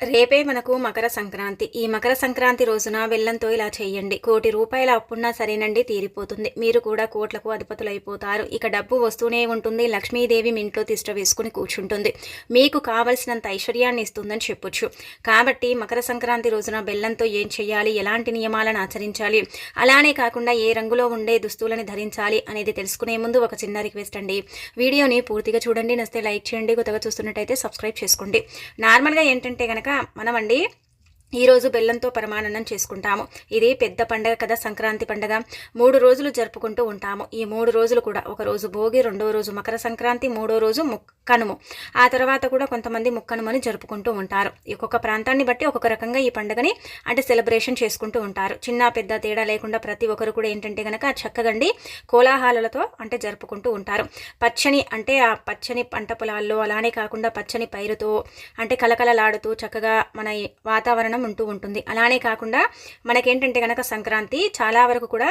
రేపే మనకు మకర సంక్రాంతి. ఈ మకర సంక్రాంతి రోజున బెల్లంతో ఇలా చేయండి. కోటి రూపాయల అప్పున్నా సరేనండి తీరిపోతుంది. మీరు కూడా కోట్లకు అధిపతులు అయిపోతారు ఇక డబ్బు వస్తూనే ఉంటుంది. లక్ష్మీదేవి మీ ఇంట్లో తిష్ట వేసుకుని కూర్చుంటుంది. మీకు కావలసినంత ఐశ్వర్యాన్ని ఇస్తుందని చెప్పొచ్చు. కాబట్టి మకర సంక్రాంతి రోజున బెల్లంతో ఏం చేయాలి? ఎలాంటి నియమాలను ఆచరించాలి? అలానే కాకుండా ఏ రంగులో ఉండే దుస్తువులను ధరించాలి అనేది తెలుసుకునే ముందు ఒక చిన్న రిక్వెస్ట్ అండి. వీడియోని పూర్తిగా చూడండి. నస్తే లైక్ చేయండి. కొత్తగా చూస్తున్నట్టయితే సబ్స్క్రైబ్ చేసుకోండి. నార్మల్గా ఏంటంటే కనుక మనమండి ఈరోజు బెల్లంతో పరమానందం చేసుకుంటాము. ఇది పెద్ద పండగ కదా సంక్రాంతి పండగ. మూడు రోజులు జరుపుకుంటూ ఉంటాము. ఈ మూడు రోజులు కూడా ఒక రోజు భోగి రెండో రోజు మకర సంక్రాంతి మూడో రోజు ముక్కనుము. ఆ తర్వాత కూడా కొంతమంది ముక్కనుమని జరుపుకుంటూ ఉంటారు. ఒక్కొక్క ప్రాంతాన్ని బట్టి ఒక్కొక్క రకంగా ఈ పండుగని అంటే సెలబ్రేషన్ చేసుకుంటూ ఉంటారు. చిన్న పెద్ద తేడా లేకుండా ప్రతి ఒక్కరు కూడా ఏంటంటే కనుక చక్కగండి కోలాహాలతో అంటే జరుపుకుంటూ ఉంటారు. పచ్చని అంటే ఆ పచ్చని పంట పొలాల్లో అలానే కాకుండా పచ్చని పైరుతో అంటే కలకలలాడుతూ చక్కగా మన వాతావరణం ఉంటూ ఉంటుంది. అలానే కాకుండా మనకేంటంటే కనుక సంక్రాంతి చాలా వరకు కూడా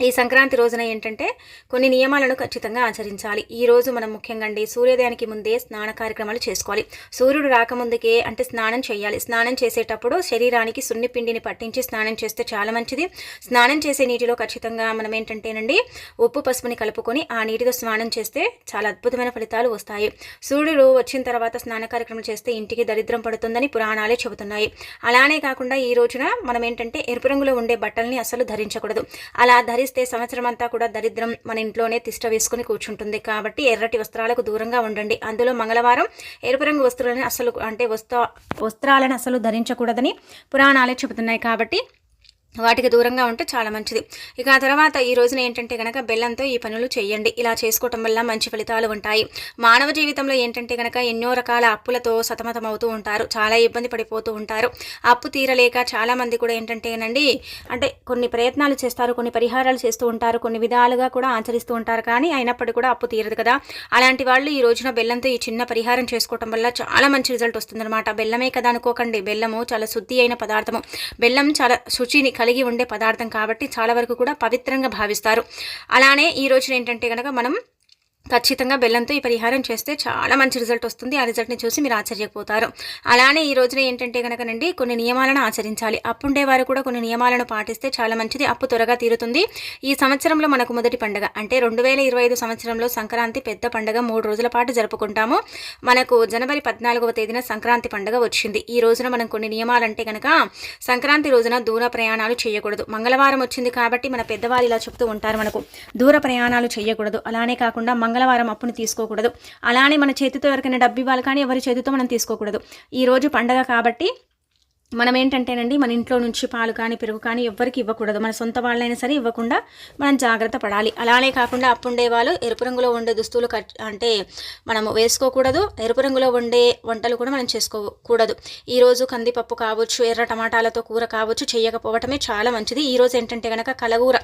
ఈ సంక్రాంతి రోజున ఏంటంటే కొన్ని నియమాలను ఖచ్చితంగా ఆచరించాలి. ఈ రోజు మనం ముఖ్యంగా అండి సూర్యోదయానికి ముందే స్నాన కార్యక్రమాలు చేసుకోవాలి. సూర్యుడు రాకముందుకే అంటే స్నానం చేయాలి. స్నానం చేసేటప్పుడు శరీరానికి సున్నిపిండిని పట్టించి స్నానం చేస్తే చాలా మంచిది. స్నానం చేసే నీటిలో ఖచ్చితంగా మనం ఏంటంటేనండి ఉప్పు పసుపుని కలుపుకొని ఆ నీటితో స్నానం చేస్తే చాలా అద్భుతమైన ఫలితాలు వస్తాయి. సూర్యుడు వచ్చిన తర్వాత స్నాన కార్యక్రమం చేస్తే ఇంటికి దరిద్రం పడుతుందని పురాణాలే చెబుతున్నాయి. అలానే కాకుండా ఈ రోజున మనం ఏంటంటే ఎరుపు రంగులో ఉండే బట్టల్ని అసలు ధరించకూడదు. అలా ధరిస్తే సంవత్సరం అంతా కూడా దరిద్రం మన ఇంట్లోనే తిష్ట వేసుకుని కూర్చుంటుంది. కాబట్టి ఎర్రటి వస్త్రాలకు దూరంగా ఉండండి. అందులో మంగళవారం ఎరుపు రంగు వస్త్రాలను అసలు అంటే వస్త్ర వస్త్రాలను అసలు ధరించకూడదని పురాణాలే చెబుతున్నాయి. కాబట్టి వాటికి దూరంగా ఉంటే చాలా మంచిది. ఇక ఆ తర్వాత ఈ రోజున ఏంటంటే కనుక బెల్లంతో ఈ పనులు చేయండి. ఇలా చేసుకోవటం వల్ల మంచి ఫలితాలు ఉంటాయి. మానవ జీవితంలో ఏంటంటే కనుక ఎన్నో రకాల అప్పులతో సతమతం అవుతూ ఉంటారు. చాలా ఇబ్బంది పడిపోతూ ఉంటారు. అప్పు తీరలేక చాలామంది కూడా కూడా ఏంటంటేనండి అంటే కొన్ని ప్రయత్నాలు చేస్తారు కొన్ని పరిహారాలు చేస్తూ ఉంటారు కొన్ని విధాలుగా కూడా ఆచరిస్తూ ఉంటారు. కానీ అయినప్పటికీ కూడా అప్పు తీరదు కదా. అలాంటి వాళ్ళు ఈ రోజున బెల్లంతో ఈ చిన్న పరిహారం చేసుకోవటం వల్ల చాలా మంచి రిజల్ట్ వస్తుందన్నమాట. బెల్లమే కదా అనుకోకండి. బెల్లము చాలా శుద్ధి అయిన పదార్థము. బెల్లం చాలా శుచిని కలిగి ఉండే పదార్థం కాబట్టి చాలా వరకు కూడా పవిత్రంగా భావిస్తారు. అలానే ఈ రోజున ఏంటంటే కనుక మనం ఖచ్చితంగా బెల్లంతో ఈ పరిహారం చేస్తే చాలా మంచి రిజల్ట్ వస్తుంది. ఆ రిజల్ట్ని చూసి మీరు ఆశ్చర్యపోతారు. అలానే ఈ రోజున ఏంటంటే కనుకనండి కొన్ని నియమాలను ఆచరించాలి. అప్పుండే వారు కూడా కొన్ని నియమాలను పాటిస్తే చాలా మంచిది అప్పు త్వరగా తీరుతుంది. ఈ సంవత్సరంలో మనకు మొదటి పండుగ అంటే రెండు వేల ఇరవై ఐదు సంవత్సరంలో సంక్రాంతి పెద్ద పండుగ మూడు రోజుల పాటు జరుపుకుంటాము. మనకు జనవరి పద్నాలుగవ తేదీన సంక్రాంతి పండుగ వచ్చింది. ఈ రోజున మనం కొన్ని నియమాలంటే కనుక సంక్రాంతి రోజున దూర ప్రయాణాలు చేయకూడదు. మంగళవారం వచ్చింది కాబట్టి మన పెద్దవాళ్ళు ఇలా చెప్తూ ఉంటారు మనకు దూర ప్రయాణాలు చేయకూడదు. అలానే కాకుండా మంగళ మంగళవారం అప్పును తీసుకోకూడదు. అలానే మన చేతితో ఎవరికైనా డబ్బు ఇవ్వాలి కానీ ఎవరి చేతితో మనం తీసుకోకూడదు. ఈ రోజు పండగ కాబట్టి మనం ఏంటంటేనండి మన ఇంట్లో నుంచి పాలు కానీ పెరుగు కానీ ఎవ్వరికి ఇవ్వకూడదు. మన సొంత వాళ్ళైనా సరే ఇవ్వకుండా మనం జాగ్రత్త పడాలి. అలానే కాకుండా అప్పుండే వాళ్ళు ఎరుపు రంగులో ఉండే దుస్తులు కట్ అంటే మనం వేసుకోకూడదు. ఎరుపు రంగులో ఉండే వంటలు కూడా మనం చేసుకోకూడదు. ఈరోజు కందిపప్పు కావచ్చు ఎర్ర టమాటాలతో కూర కావచ్చు చేయకపోవటమే చాలా మంచిది. ఈరోజు ఏంటంటే కనుక కలగూర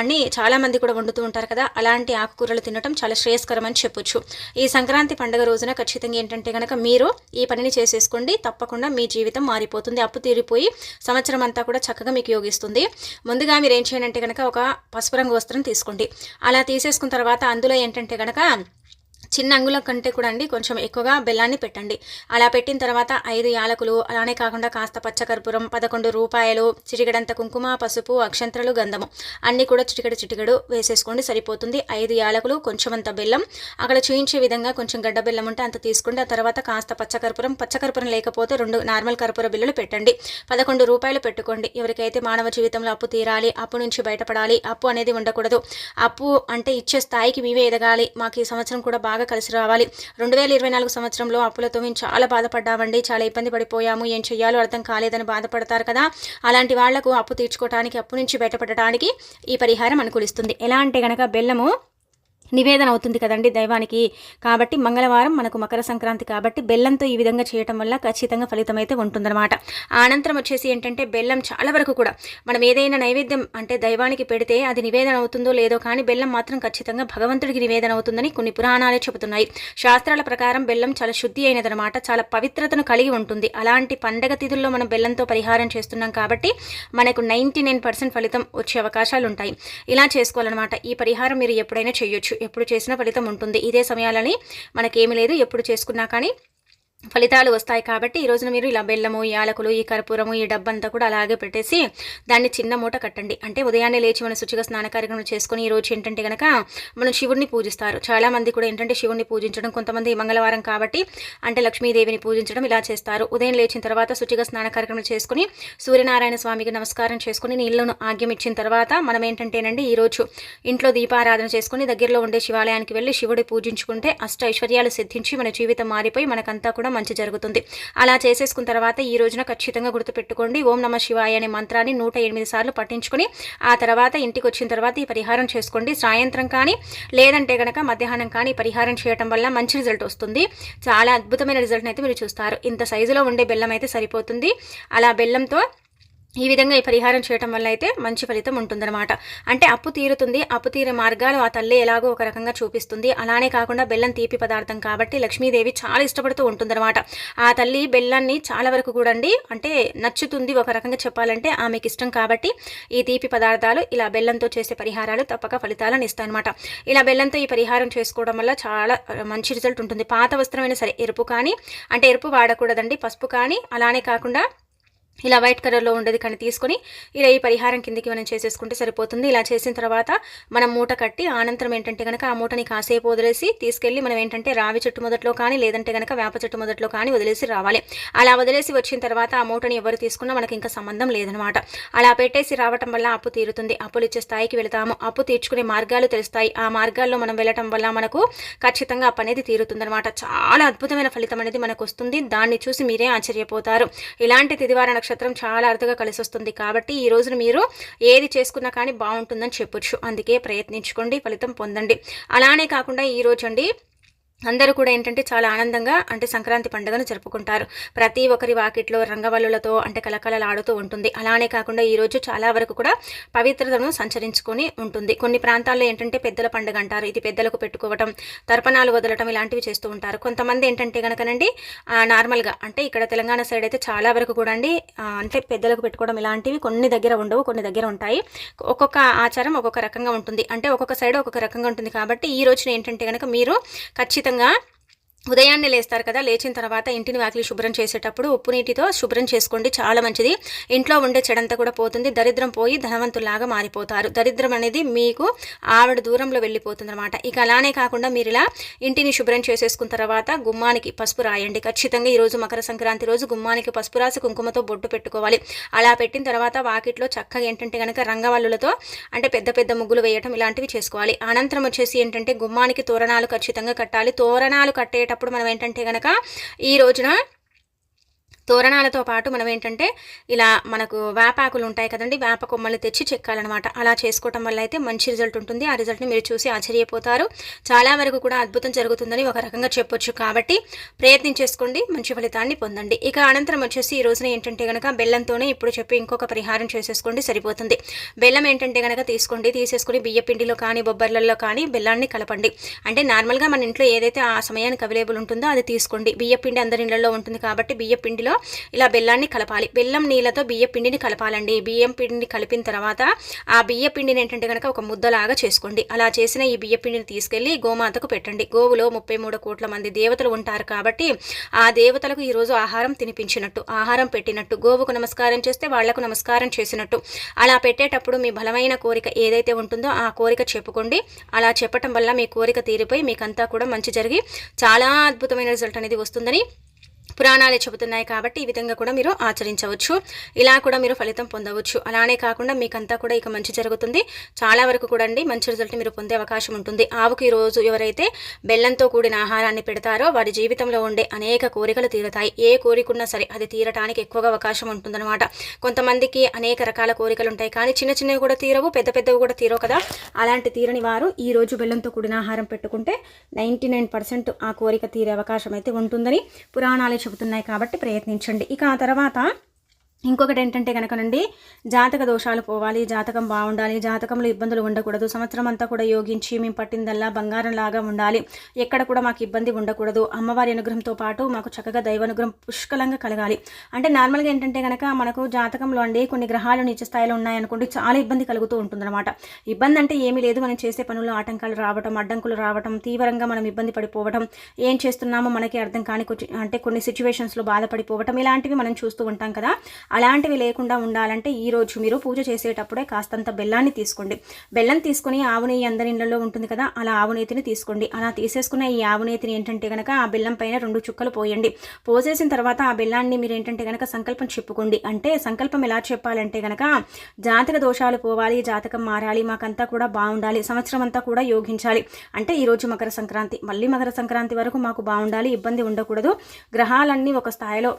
అన్ని చాలామంది కూడా వండుతూ ఉంటారు కదా అలాంటి ఆకుకూరలు తినటం చాలా శ్రేయస్కరం అని చెప్పొచ్చు. ఈ సంక్రాంతి పండుగ రోజున ఖచ్చితంగా ఏంటంటే కనుక మీరు ఈ పనిని చేసేసుకోండి. తప్పకుండా మీ జీవితం మారిపోతుంది. అప్పు తీరిపోయి సంవత్సరం అంతా కూడా చక్కగా మీకు యోగిస్తుంది. ముందుగా మీరు ఏం చేయండి అంటే కనుక ఒక పసుపు రంగు వస్త్రం తీసుకోండి. అలా తీసేసుకున్న తర్వాత అందులో ఏంటంటే కనుక చిన్న అంగుళం కంటే కూడా అండి కొంచెం ఎక్కువగా బెల్లాన్ని పెట్టండి. అలా పెట్టిన తర్వాత ఐదు యాలకులు అలానే కాకుండా కాస్త పచ్చకర్పూరం పదకొండు రూపాయలు చిటికడంత కుంకుమ పసుపు అక్షంతరలు గంధము అన్నీ కూడా చిటికడు చిటికెడు వేసేసుకోండి సరిపోతుంది. ఐదు యాలకులు కొంచెం అంత బెల్లం. అక్కడ చూయించే విధంగా కొంచెం గడ్డ బెల్లం ఉంటే అంత తీసుకోండి. ఆ తర్వాత కాస్త పచ్చకర్పూరం పచ్చకర్పూరం లేకపోతే రెండు నార్మల్ కర్పూర బిల్లులు పెట్టండి. పదకొండు రూపాయలు పెట్టుకోండి. ఎవరికైతే మానవ జీవితంలో అప్పు తీరాలి అప్పు నుంచి బయటపడాలి అప్పు అనేది ఉండకూడదు. అప్పు అంటే ఇచ్చే స్థాయికి మేమే ఎదగాలి. మాకు ఈ సంవత్సరం కూడా బాగా కలిసి రావాలి. రెండు వేల ఇరవై నాలుగు సంవత్సరంలో అప్పులతో మేము చాలా బాధపడ్డామండి. చాలా ఇబ్బంది పడిపోయాము. ఏం చేయాలో అర్థం కాలేదని బాధపడతారు కదా. అలాంటి వాళ్ళకు అప్పు తీర్చుకోవడానికి అప్పు నుంచి బయటపడటానికి ఈ పరిహారం అనుకూలిస్తుంది. ఎలా అంటే గనక బెల్లము నివేదన అవుతుంది కదండి దైవానికి. కాబట్టి మంగళవారం మనకు మకర సంక్రాంతి కాబట్టి బెల్లంతో ఈ విధంగా చేయటం వల్ల ఖచ్చితంగా ఫలితం అయితే ఉంటుందన్నమాట. అనంతరం వచ్చేసి ఏంటంటే బెల్లం చాలా వరకు కూడా మనం ఏదైనా నైవేద్యం అంటే దైవానికి పెడితే అది నివేదన అవుతుందో లేదో కానీ బెల్లం మాత్రం ఖచ్చితంగా భగవంతుడికి నివేదన అవుతుందని కొన్ని పురాణాలే చెబుతున్నాయి. శాస్త్రాల ప్రకారం బెల్లం చాలా శుద్ధి అయినదనమాట చాలా పవిత్రతను కలిగి ఉంటుంది. అలాంటి పండగ తిథుల్లో మనం బెల్లంతో పరిహారం చేస్తున్నాం కాబట్టి మనకు నైంటీ నైన్ పర్సెంట్ ఫలితం వచ్చే అవకాశాలు ఉంటాయి ఇలా చేసుకోవాలన్నమాట. ఈ పరిహారం మీరు ఎప్పుడైనా చేయొచ్చు. ఎప్పుడు చేసినా ఫలితం ఉంటుంది. ఇదే సమయాలని మనకేమీ లేదు ఎప్పుడు చేసుకున్నా కానీ ఫలితాలు వస్తాయి కాబట్టి ఈ రోజున మీరు ఇలా బెల్లము ఈ యాలకులు ఈ కర్పూరము ఈ డబ్బంతా కూడా అలాగే పెట్టేసి దాన్ని చిన్న మూట కట్టండి. అంటే ఉదయాన్నే లేచి మనం శుచిగా స్నాన కార్యక్రమం చేసుకుని ఈ రోజు ఏంటంటే కనుక మనం శివుడిని పూజిస్తారు. చాలా మంది కూడా ఏంటంటే శివుడిని పూజించడం కొంతమంది మంగళవారం కాబట్టి అంటే లక్ష్మీదేవిని పూజించడం ఇలా చేస్తారు. ఉదయం లేచిన తర్వాత శుచిగా స్నాన కార్యక్రమం చేసుకుని సూర్యనారాయణ స్వామికి నమస్కారం చేసుకుని నీళ్ళను ఆగ్యం ఇచ్చిన తర్వాత మనం ఏంటంటేనండి ఈరోజు ఇంట్లో దీపారాధన చేసుకుని దగ్గరలో ఉండే శివాలయానికి వెళ్ళి శివుడి పూజించుకుంటే అష్ట ఐశ్వర్యాలు సిద్ధించి మన జీవితం మారిపోయి మనకంతా కూడా మంచి జరుగుతుంది. అలా చేసేసుకున్న తర్వాత ఈ రోజున ఖచ్చితంగా గుర్తుపెట్టుకోండి. ఓం నమ శివాయ అనే మంత్రాన్ని నూట ఎనిమిది సార్లు పఠించుకుని ఆ తర్వాత ఇంటికి వచ్చిన తర్వాత ఈ పరిహారం చేసుకోండి. సాయంత్రం కానీ లేదంటే గనక మధ్యాహ్నం కానీ పరిహారం చేయడం వల్ల మంచి రిజల్ట్ వస్తుంది. చాలా అద్భుతమైన రిజల్ట్ అయితే మీరు చూస్తారు. ఇంత సైజులో ఉండే బెల్లం అయితే సరిపోతుంది. అలా బెల్లంతో ఈ విధంగా ఈ పరిహారం చేయటం వల్ల అయితే మంచి ఫలితం ఉంటుందన్నమాట. అంటే అప్పు తీరుతుంది అప్పు తీరే మార్గాలు ఆ తల్లి ఎలాగో ఒక రకంగా చూపిస్తుంది. అలానే కాకుండా బెల్లం తీపి పదార్థం కాబట్టి లక్ష్మీదేవి చాలా ఇష్టపడుతూ ఉంటుందన్నమాట. ఆ తల్లి బెల్లాన్ని చాలా వరకు కూడా అంటే నచ్చుతుంది ఒక రకంగా చెప్పాలంటే ఆమెకి ఇష్టం కాబట్టి ఈ తీపి పదార్థాలు ఇలా బెల్లంతో చేసే పరిహారాలు తప్పక ఫలితాలను ఇస్తాయన్నమాట. ఇలా బెల్లంతో ఈ పరిహారం చేసుకోవడం వల్ల చాలా మంచి రిజల్ట్ ఉంటుంది. పాత వస్త్రమైనా సరే ఎరుపు కానీ అంటే ఎరుపు వాడకూడదండి పసుపు కానీ అలానే కాకుండా ఇలా వైట్ కలర్లో ఉండేది కానీ తీసుకొని ఇలా ఈ పరిహారం కిందికి మనం చేసేసుకుంటే సరిపోతుంది. ఇలా చేసిన తర్వాత మనం మూట కట్టి అనంతరం ఏంటంటే కనుక ఆ మూటని కాసేపు వదిలేసి తీసుకెళ్ళి మనం ఏంటంటే రావి చెట్టు మొదట్లో కానీ లేదంటే కనుక వేప చెట్టు మొదట్లో కానీ వదిలేసి రావాలి. అలా వదిలేసి వచ్చిన తర్వాత ఆ మూటని ఎవరు తీసుకున్నా మనకి ఇంకా సంబంధం లేదనమాట. అలా పెట్టేసి రావటం వల్ల అప్పు తీరుతుంది. అప్పులు ఇచ్చే స్థాయికి వెళతాము. అప్పు తీర్చుకునే మార్గాలు తెలుస్తాయి. ఆ మార్గాల్లో మనం వెళ్ళటం వల్ల మనకు ఖచ్చితంగా అప్పు అనేది తీరుతుందనమాట. చాలా అద్భుతమైన ఫలితం అనేది మనకు వస్తుంది. దాన్ని చూసి మీరే ఆశ్చర్యపోతారు. ఇలాంటి తిదివార నక్షత్రం చాలా అరుదుగా కలిసి వస్తుంది కాబట్టి ఈ రోజున మీరు ఏది చేసుకున్నా కానీ బాగుంటుందని చెప్పొచ్చు. అందుకే ప్రయత్నించుకోండి ఫలితం పొందండి. అలానే కాకుండా ఈ రోజు అండి అందరూ కూడా ఏంటంటే చాలా ఆనందంగా అంటే సంక్రాంతి పండుగను జరుపుకుంటారు. ప్రతి ఒక్కరి వాకిట్లో రంగవల్లులతో అంటే కలకలలాడుతూ ఉంటుంది. అలానే కాకుండా ఈరోజు చాలా వరకు కూడా పవిత్రతను సంచరించుకొని ఉంటుంది. కొన్ని ప్రాంతాల్లో ఏంటంటే పెద్దల పండుగ అంటారు. ఇది పెద్దలకు పెట్టుకోవటం తర్పణాలు వదలటం ఇలాంటివి చేస్తూ ఉంటారు. కొంతమంది ఏంటంటే కనుకనండి నార్మల్గా అంటే ఇక్కడ తెలంగాణ సైడ్ అయితే చాలా వరకు కూడా అండి అంటే పెద్దలకు పెట్టుకోవడం ఇలాంటివి కొన్ని దగ్గర ఉండవు కొన్ని దగ్గర ఉంటాయి. ఒక్కొక్క ఆచారం ఒక్కొక్క రకంగా ఉంటుంది. అంటే ఒక్కొక్క సైడ్ ఒక్కొక్క రకంగా ఉంటుంది. కాబట్టి ఈ రోజున ఏంటంటే కనుక మీరు ఖచ్చితంగా ఖచ్చితంగా ఉదయాన్నే లేస్తారు కదా లేచిన తర్వాత ఇంటిని వాకిలి శుభ్రం చేసేటప్పుడు ఉప్పు నీటితో శుభ్రం చేసుకోండి చాలా మంచిది. ఇంట్లో ఉండే చెడంతా కూడా పోతుంది దరిద్రం పోయి ధనవంతులాగా మారిపోతారు. దరిద్రం అనేది మీకు ఆవిడ దూరంలో వెళ్ళిపోతుంది అనమాట ఇక అలానే కాకుండా మీరు ఇలా ఇంటిని శుభ్రం చేసేసుకున్న తర్వాత గుమ్మానికి పసుపు రాయండి. ఖచ్చితంగా ఈరోజు మకర సంక్రాంతి రోజు గుమ్మానికి పసుపు రాసి కుంకుమతో బొట్టు పెట్టుకోవాలి. అలా పెట్టిన తర్వాత వాకిట్లో చక్కగా ఏంటంటే కనుక రంగవల్లులతో అంటే పెద్ద పెద్ద ముగ్గులు వేయటం ఇలాంటివి చేసుకోవాలి. అనంతరం వచ్చేసి ఏంటంటే గుమ్మానికి తోరణాలు ఖచ్చితంగా కట్టాలి. తోరణాలు కట్టేటప్పుడు అప్పుడు మనం ఏంటంటే కనుక ఈ రోజున తోరణాలతో పాటు మనం ఏంటంటే ఇలా మనకు వేపాకులు ఉంటాయి కదండి వేప కొమ్మలు తెచ్చి చెక్కాలన్నమాట. అలా చేసుకోవటం వల్ల అయితే మంచి రిజల్ట్ ఉంటుంది. ఆ రిజల్ట్ని మీరు చూసి ఆశ్చర్యపోతారు. చాలా వరకు కూడా అద్భుతం జరుగుతుందని ఒక రకంగా చెప్పొచ్చు కాబట్టి ప్రయత్నం చేసుకోండి మంచి ఫలితాన్ని పొందండి. ఇక అనంతరం వచ్చేసి ఈ రోజున ఏంటంటే కనుక బెల్లంతోనే ఇప్పుడు చెప్పి ఇంకొక పరిహారం చేసేసుకోండి సరిపోతుంది. బెల్లం ఏంటంటే కనుక తీసుకోండి తీసేసుకుని బియ్య పిండిలో కానీ బొబ్బర్లలో కానీ బెల్లాన్ని కలపండి. అంటే నార్మల్గా మన ఇంట్లో ఏదైతే ఆ సమయానికి అవైలబుల్ ఉంటుందో అది తీసుకోండి. బియ్య పిండి అందరి ఇళ్ళలో ఉంటుంది కాబట్టి బియ్య పిండిలో ఇలా బెల్లాన్ని కలపాలి. బెల్లం నీళ్ళతో బియ్య పిండిని కలపాలండి. బియ్యం పిండిని కలిపిన తర్వాత ఆ బియ్య పిండిని ఏంటంటే కనుక ఒక ముద్దలాగా చేసుకోండి. అలా చేసిన ఈ బియ్య పిండిని తీసుకెళ్ళి గోమాతకు పెట్టండి. గోవులో ముప్పై మూడు కోట్ల మంది దేవతలు ఉంటారు కాబట్టి ఆ దేవతలకు ఈరోజు ఆహారం తినిపించినట్టు ఆహారం పెట్టినట్టు గోవుకు నమస్కారం చేస్తే వాళ్ళకు నమస్కారం చేసినట్టు. అలా పెట్టేటప్పుడు మీ బలమైన కోరిక ఏదైతే ఉంటుందో ఆ కోరిక చెప్పుకోండి. అలా చెప్పటం వల్ల మీ కోరిక తీరిపోయి మీకంతా కూడా మంచి జరిగి చాలా అద్భుతమైన రిజల్ట్ అనేది వస్తుందని పురాణాలే చెబుతున్నాయి కాబట్టి ఈ విధంగా కూడా మీరు ఆచరించవచ్చు. ఇలా కూడా మీరు ఫలితం పొందవచ్చు. అలానే కాకుండా మీకంతా కూడా ఇక మంచి జరుగుతుంది. చాలా వరకు కూడా అండి మంచి రిజల్ట్ మీరు పొందే అవకాశం ఉంటుంది. ఆవుకి రోజు ఎవరైతే బెల్లంతో కూడిన ఆహారాన్ని పెడతారో వారి జీవితంలో ఉండే అనేక కోరికలు తీరుతాయి. ఏ కోరికున్నా సరే అది తీరటానికి ఎక్కువగా అవకాశం ఉంటుందన్నమాట. కొంతమందికి అనేక రకాల కోరికలు ఉంటాయి. కానీ చిన్న చిన్నవి కూడా తీరవు పెద్ద పెద్దవి కూడా తీరవు కదా. అలాంటి తీరని వారు ఈ రోజు బెల్లంతో కూడిన ఆహారం పెట్టుకుంటే నైంటీ ఆ కోరిక తీరే అవకాశం అయితే ఉంటుందని పురాణాలు చెబుతున్నాయి కాబట్టి ప్రయత్నించండి. ఇక ఆ తర్వాత ఇంకొకటి ఏంటంటే కనుకనండి జాతక దోషాలు పోవాలి జాతకం బాగుండాలి జాతకంలో ఇబ్బందులు ఉండకూడదు సంవత్సరం అంతా కూడా యోగించి మేము పట్టిందల్లా బంగారం లాగా ఉండాలి ఎక్కడ కూడా మాకు ఇబ్బంది ఉండకూడదు అమ్మవారి అనుగ్రహంతో పాటు మాకు చక్కగా దైవానుగ్రహం పుష్కలంగా కలగాలి. అంటే నార్మల్గా ఏంటంటే కనుక మనకు జాతకంలో అండి కొన్ని గ్రహాలు నిత్య స్థాయిలో ఉన్నాయనుకోండి చాలా ఇబ్బంది కలుగుతూ ఉంటుందన్నమాట. ఇబ్బంది అంటే ఏమీ లేదు మనం చేసే పనుల్లో ఆటంకాలు రావటం అడ్డంకులు రావటం తీవ్రంగా మనం ఇబ్బంది పడిపోవటం ఏం చేస్తున్నామో మనకి అర్థం కాని కొచ్చి- అంటే కొన్ని సిచ్యువేషన్స్లో బాధపడిపోవటం ఇలాంటివి మనం చూస్తూ ఉంటాం కదా. అలాంటివి లేకుండా ఉండాలంటే ఈరోజు మీరు పూజ చేసేటప్పుడే కాస్తంత బెల్లాన్ని తీసుకోండి. బెల్లం తీసుకుని ఆవు నెయ్యి అందరి ఇళ్ళలో ఉంటుంది కదా అలా ఆవు నేతిని తీసుకోండి. అలా తీసేసుకున్న ఈ ఆవు నేతిని ఏంటంటే కనుక ఆ బెల్లం పైన రెండు చుక్కలు పోయండి. పోసేసిన తర్వాత ఆ బెల్లాన్ని మీరు ఏంటంటే కనుక సంకల్పం చెప్పుకోండి. అంటే సంకల్పం ఎలా చెప్పాలంటే కనుక జాతక దోషాలు పోవాలి జాతకం మారాలి మాకంతా కూడా బాగుండాలి సంవత్సరం అంతా కూడా యోగించాలి. అంటే ఈరోజు మకర సంక్రాంతి మళ్ళీ మకర సంక్రాంతి వరకు మాకు బాగుండాలి ఇబ్బంది ఉండకూడదు. గ్రహాలన్నీ ఒక స్థాయిలో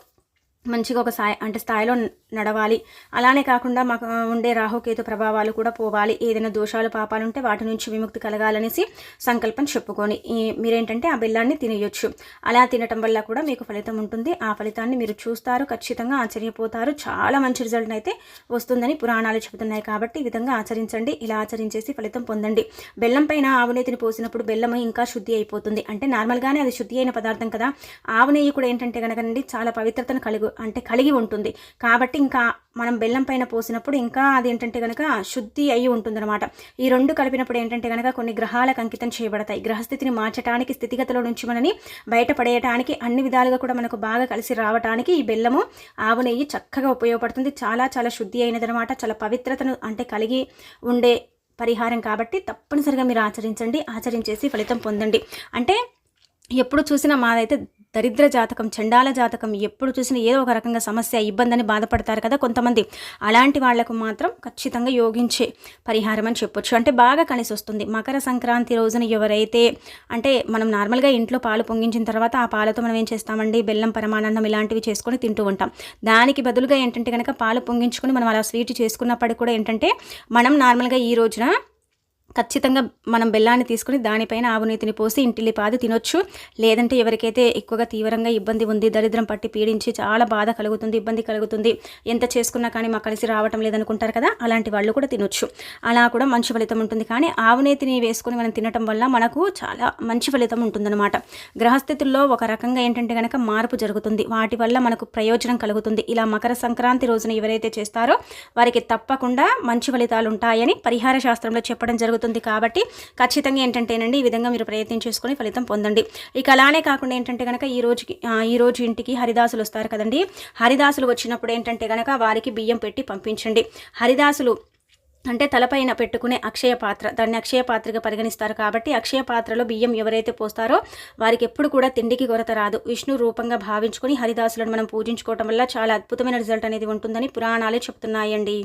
మంచిగా ఒక స్థాయి అంటే స్థాయిలో నడవాలి. అలానే కాకుండా మాకు ఉండే రాహుకేతు ప్రభావాలు కూడా పోవాలి. ఏదైనా దోషాలు పాపాలు ఉంటే వాటి నుంచి విముక్తి కలగాలనేసి సంకల్పం చెప్పుకొని మీరేంటంటే ఆ బెల్లాన్ని తినేయొచ్చు. అలా తినటం వల్ల కూడా మీకు ఫలితం ఉంటుంది. ఆ ఫలితాన్ని మీరు చూస్తారు ఖచ్చితంగా ఆశ్చర్యపోతారు. చాలా మంచి రిజల్ట్ అయితే వస్తుందని పురాణాలు చెబుతున్నాయి కాబట్టి ఈ విధంగా ఆచరించండి. ఇలా ఆచరించేసి ఫలితం పొందండి. బెల్లం పైన ఆవు నెయ్యిని పోసినప్పుడు బెల్లం ఇంకా శుద్ధి అయిపోతుంది. అంటే నార్మల్గానే అది శుద్ధి అయిన పదార్థం కదా. ఆవు నెయ్యి కూడా ఏంటంటే కనుకనండి చాలా పవిత్రతను కలుగు అంటే కలిగి ఉంటుంది. కాబట్టి ఇంకా మనం బెల్లం పైన పోసినప్పుడు ఇంకా అది ఏంటంటే కనుక శుద్ధి అయి ఉంటుందన్నమాట. ఈ రెండు కలిపినప్పుడు ఏంటంటే కనుక కొన్ని గ్రహాలకు అంకితం చేయబడతాయి. గ్రహస్థితిని మార్చడానికి స్థితిగతుల నుంచి మనని బయటపడేయటానికి అన్ని విధాలుగా కూడా మనకు బాగా కలిసి రావటానికి ఈ బెల్లము ఆవు నెయ్యి చక్కగా ఉపయోగపడుతుంది. చాలా చాలా శుద్ధి అయినదనమాట చాలా పవిత్రతను అంటే కలిగి ఉండే పరిహారం కాబట్టి తప్పనిసరిగా మీరు ఆచరించండి. ఆచరించేసి ఫలితం పొందండి. అంటే ఎప్పుడు చూసినా మాదైతే దరిద్ర జాతకం చండాల జాతకం ఎప్పుడు చూసినా ఏదో ఒక రకంగా సమస్య ఇబ్బందని బాధపడతారు కదా కొంతమంది. అలాంటి వాళ్ళకు మాత్రం ఖచ్చితంగా యోగించే పరిహారం అని చెప్పొచ్చు. అంటే బాగా కలిసి వస్తుంది. మకర సంక్రాంతి రోజున ఎవరైతే అంటే మనం నార్మల్గా ఇంట్లో పాలు పొంగించిన తర్వాత ఆ పాలతో మనం ఏం చేస్తామండి? బెల్లం పరమానందం ఇలాంటివి చేసుకొని తింటూ ఉంటాం. దానికి బదులుగా ఏంటంటే కనుక పాలు పొంగించుకొని మనం అలా స్వీట్ చేసుకున్నప్పటికి కూడా ఏంటంటే మనం నార్మల్గా ఈ రోజున ఖచ్చితంగా మనం బెల్లాన్ని తీసుకుని దానిపైన ఆవు నీతిని పోసి ఇంటిల్లి పాది తినొచ్చు. లేదంటే ఎవరికైతే ఎక్కువగా తీవ్రంగా ఇబ్బంది ఉంది దరిద్రం పట్టి పీడించి చాలా బాధ కలుగుతుంది ఇబ్బంది కలుగుతుంది ఎంత చేసుకున్నా కానీ మాకు కలిసి రావటం లేదనుకుంటారు కదా అలాంటి వాళ్ళు కూడా తినొచ్చు. అలా కూడా మంచి ఫలితం ఉంటుంది. కానీ ఆవు వేసుకుని వేసుకొని మనం తినటం వల్ల మనకు చాలా మంచి ఫలితం ఉంటుందన్నమాట. గ్రహస్థితుల్లో ఒక రకంగా ఏంటంటే కనుక మార్పు జరుగుతుంది. వాటి వల్ల మనకు ప్రయోజనం కలుగుతుంది. ఇలా మకర సంక్రాంతి రోజున ఎవరైతే చేస్తారో వారికి తప్పకుండా మంచి ఫలితాలు ఉంటాయని పరిహార శాస్త్రంలో చెప్పడం జరుగుతుంది. కాబట్టి ఖచ్చితంగా ఏంటంటేనండి ఈ విధంగా మీరు ప్రయత్నం చేసుకొని ఫలితం పొందండి. ఇక అలానే కాకుండా ఏంటంటే కనుక ఈ రోజుకి ఈ రోజు ఇంటికి హరిదాసులు వస్తారు కదండి. హరిదాసులు వచ్చినప్పుడు ఏంటంటే కనుక వారికి బియ్యం పెట్టి పంపించండి. హరిదాసులు అంటే తలపైన పెట్టుకునే అక్షయ పాత్ర దాన్ని అక్షయ పాత్రగా పరిగణిస్తారు కాబట్టి అక్షయ పాత్రలో బియ్యం ఎవరైతే పోస్తారో వారికి ఎప్పుడు కూడా తిండికి కొరత రాదు. విష్ణు రూపంగా భావించుకొని హరిదాసులను మనం పూజించుకోవటం వల్ల చాలా అద్భుతమైన రిజల్ట్ అనేది ఉంటుందని పురాణాలే చెప్తున్నాయండి.